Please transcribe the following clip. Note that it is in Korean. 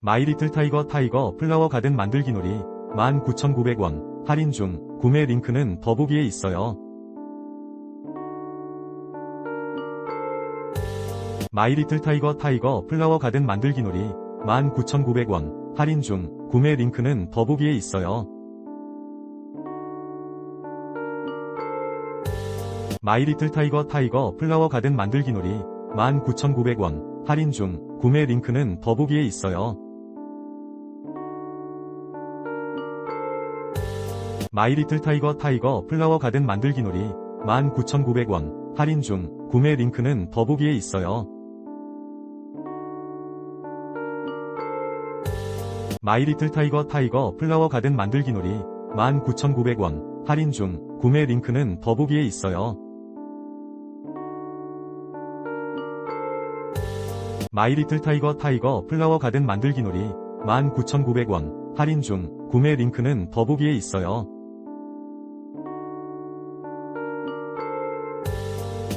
마이리틀 타이거 타이거 플라워 가든 만들기 놀이 19,900원 할인 중 구매 링크는 더보기에 있어요. 마이리틀 타이거 타이거 플라워 가든 만들기 놀이 19,900원 할인 중 구매 링크는 더보기에 있어요. 마이리틀 타이거 타이거 플라워 가든 만들기 놀이 19,900원 할인 중 구매 링크는 더보기에 있어요. 마이리틀 타이거 타이거 플라워 가든 만들기 놀이 19,900원 할인 중 구매 링크는 더보기에 있어요. 마이리틀 타이거 타이거 플라워 가든 만들기 놀이 19,900원 할인 중 구매 링크는 더보기에 있어요. 마이리틀 타이거 타이거 플라워 가든 만들기 놀이 19,900원 할인 중 구매 링크는 더보기에 있어요.